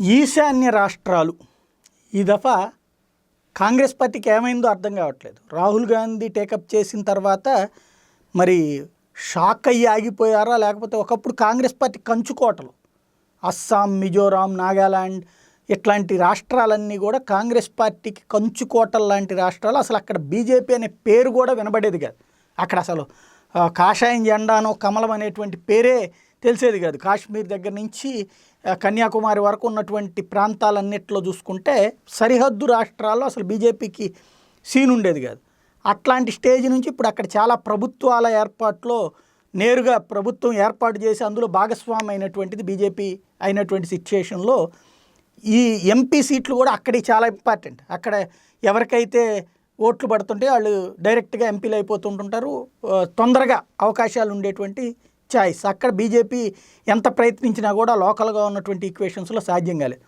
ఈశాన్య రాష్ట్రాలు. ఈ దఫా కాంగ్రెస్ పార్టీకి ఏమైందో అర్థం కావట్లేదు. రాహుల్ గాంధీ టేకప్ చేసిన తర్వాత మరి షాక్ అయ్యి ఆగిపోయారా? లేకపోతే ఒకప్పుడు కాంగ్రెస్ పార్టీ కంచుకోటలు అస్సాం మిజోరాం నాగాలాండ్ ఇట్లాంటి రాష్ట్రాలన్నీ కూడా కాంగ్రెస్ పార్టీకి కంచుకోటలు లాంటి రాష్ట్రాలు. అసలు అక్కడ బీజేపీ అనే పేరు కూడా వినబడేది కాదు. అక్కడ అసలు కాషాయం జెండానో కమలం అనేటువంటి పేరే తెలిసేది కాదు. కాశ్మీర్ దగ్గర నుంచి కన్యాకుమారి వరకు ఉన్నటువంటి ప్రాంతాలన్నిట్లో చూసుకుంటే సరిహద్దు రాష్ట్రాల్లో అసలు బీజేపీకి సీన్ ఉండేది కాదు. అట్లాంటి స్టేజ్ నుంచి ఇప్పుడు అక్కడ చాలా ప్రభుత్వాల ఏర్పాట్లో నేరుగా ప్రభుత్వం ఏర్పాటు చేసి అందులో భాగస్వామి అయినటువంటిది బీజేపీ అయినటువంటి సిచ్యుయేషన్లో ఈ ఎంపీ సీట్లు కూడా అక్కడికి చాలా ఇంపార్టెంట్. అక్కడ ఎవరికైతే ఓట్లు పడుతుంటే వాళ్ళు డైరెక్ట్గా ఎంపీలు అయిపోతుంటుంటారు. తొందరగా అవకాశాలు ఉండేటువంటి ఛాయిస్ అక్కడ బీజేపీ ఎంత ప్రయత్నించినా కూడా లోకల్గా ఉన్నటువంటి ఈక్వేషన్స్లో సాధ్యం కాలేదు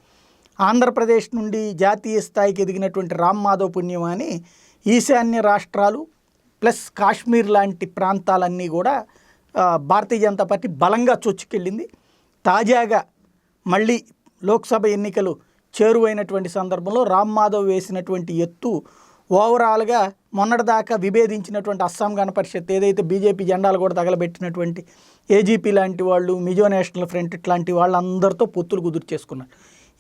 ఆంధ్రప్రదేశ్ నుండి జాతీయ స్థాయికి ఎదిగినటువంటి రామ్ మాధవ్ పుణ్యం అని ఈశాన్య రాష్ట్రాలు ప్లస్ కాశ్మీర్ లాంటి ప్రాంతాలన్నీ కూడా భారతీయ జనతా పార్టీ బలంగా చొచ్చుకెళ్ళింది. తాజాగా మళ్ళీ లోక్సభ ఎన్నికలు చేరువైనటువంటి సందర్భంలో రామ్ మాధవ్ వేసినటువంటి ఎత్తు ఓవరాల్గా మొన్నటిదాకా విభేదించినటువంటి అస్సాం గణ పరిషత్ ఏదైతే బీజేపీ జెండాలు కూడా తగలబెట్టినటువంటి ఏజీపీ లాంటి వాళ్ళు మిజో నేషనల్ ఫ్రంట్ ఇట్లాంటి వాళ్ళందరితో పొత్తులు కుదుర్చేసుకున్నారు.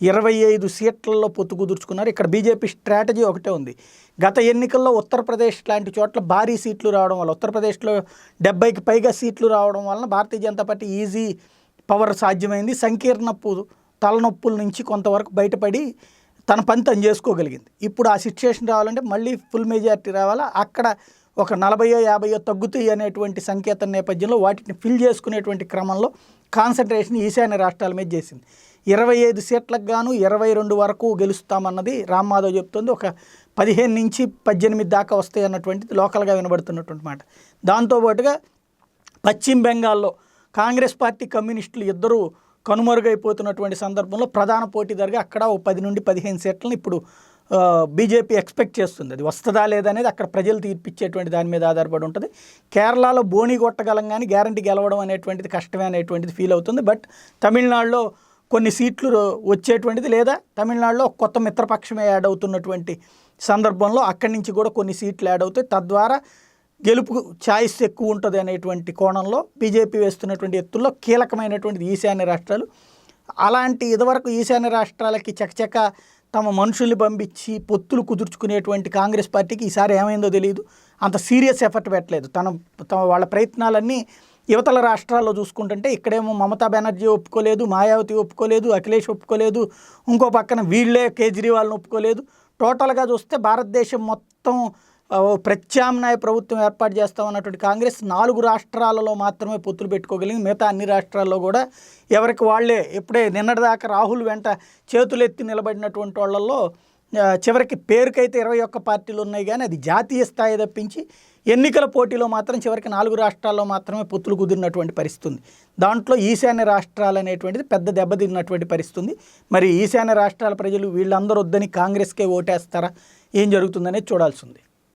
ఇరవై ఐదు సీట్లలో పొత్తు కుదుర్చుకున్నారు. ఇక్కడ బీజేపీ స్ట్రాటజీ ఒకటే ఉంది. గత ఎన్నికల్లో ఉత్తరప్రదేశ్ లాంటి చోట్ల భారీ సీట్లు రావడం వల్ల ఉత్తరప్రదేశ్లో డెబ్బైకి పైగా సీట్లు రావడం వలన Bharatiya Janata party easy power సాధ్యమైంది. సంకీర్ణపు తలనొప్పుల నుంచి కొంతవరకు బయటపడి తన పని తను చేసుకోగలిగింది. ఇప్పుడు ఆ సిచ్యుయేషన్ రావాలంటే మళ్ళీ ఫుల్ మెజారిటీ రావాలా? అక్కడ ఒక నలభయో యాభయో తగ్గుతాయి అనేటువంటి సంకేతం నేపథ్యంలో వాటిని ఫిల్ చేసుకునేటువంటి క్రమంలో కాన్సన్ట్రేషన్ ఈశాన్య రాష్ట్రాల మీద చేసింది. ఇరవై ఐదు సీట్లకు గాను ఇరవై రెండు వరకు గెలుస్తామన్నది రామ్ మాధవ్ చెప్తుంది. ఒక పదిహేను నుంచి పద్దెనిమిది దాకా వస్తాయి అన్నటువంటిది లోకల్గా వినబడుతున్నటువంటి మాట. దాంతోపాటుగా పశ్చిమ బెంగాల్లో కాంగ్రెస్ పార్టీ కమ్యూనిస్టులు ఇద్దరూ కనుమరుగైపోతున్నటువంటి సందర్భంలో ప్రధాన పోటీదారుగా అక్కడ ఓ పది నుండి పదిహేను సీట్లను ఇప్పుడు బీజేపీ ఎక్స్పెక్ట్ చేస్తుంది. అది వస్తుందా లేదనేది అక్కడ ప్రజలు తీర్పిచ్చేటువంటి దాని మీద ఆధారపడి ఉంటుంది. కేరళలో బోణి కొట్టగలం కానీ గ్యారంటీ గెలవడం అనేటువంటిది కష్టమే అనేటువంటిది ఫీల్ అవుతుంది. బట్ తమిళనాడులో కొన్ని సీట్లు వచ్చేటువంటిది లేదా తమిళనాడులో కొత్త మిత్రపక్షమే యాడ్ అవుతున్నటువంటి సందర్భంలో అక్కడి నుంచి కూడా కొన్ని సీట్లు యాడ్ అవుతాయి. తద్వారా గెలుపు ఛాయిస్ ఎక్కువ ఉంటుంది అనేటువంటి కోణంలో బీజేపీ వేస్తున్నటువంటి ఎత్తుల్లో కీలకమైనటువంటి ఈశాన్య రాష్ట్రాలు. అలాంటి ఇదివరకు ఈశాన్య రాష్ట్రాలకి చకచక తమ మనుషుల్ని పంపించి పొత్తులు కుదుర్చుకునేటువంటి కాంగ్రెస్ పార్టీకి ఈసారి ఏమైందో తెలియదు అంత సీరియస్ ఎఫర్ట్ పెట్టలేదు. తన తమ వాళ్ళ ప్రయత్నాలన్నీ యువతల రాష్ట్రాల్లో చూసుకుంటుంటే ఇక్కడేమో మమతా బెనర్జీ ఒప్పుకోలేదు మాయావతి ఒప్పుకోలేదు అఖిలేష్ ఒప్పుకోలేదు ఇంకో పక్కన వీళ్ళే కేజ్రీవాల్ని ఒప్పుకోలేదు. టోటల్గా చూస్తే భారతదేశం మొత్తం ప్రత్యామ్నాయ ప్రభుత్వం ఏర్పాటు చేస్తామన్నటువంటి కాంగ్రెస్ నాలుగు రాష్ట్రాలలో మాత్రమే పొత్తులు పెట్టుకోగలిగింది. మిగతా అన్ని రాష్ట్రాల్లో కూడా ఎవరికి వాళ్ళే ఇప్పుడే నిన్నటిదాకా రాహుల్ వెంట చేతులెత్తి నిలబడినటువంటి వాళ్ళల్లో చివరికి పేరుకైతే ఇరవై ఒక్క పార్టీలు ఉన్నాయి కానీ అది జాతీయ స్థాయి తప్పించి ఎన్నికల పోటీలో మాత్రం చివరికి నాలుగు రాష్ట్రాల్లో మాత్రమే పొత్తులు కుదిరినటువంటి పరిస్థితి ఉంది దాంట్లో ఈశాన్య రాష్ట్రాలు అనేటువంటిది పెద్ద దెబ్బతిన్నటువంటి పరిస్థితి ఉంది మరి ఈశాన్య రాష్ట్రాల ప్రజలు వీళ్ళందరూ వద్దని కాంగ్రెస్కే ఓటేస్తారా? ఏం జరుగుతుందనేది చూడాల్సింది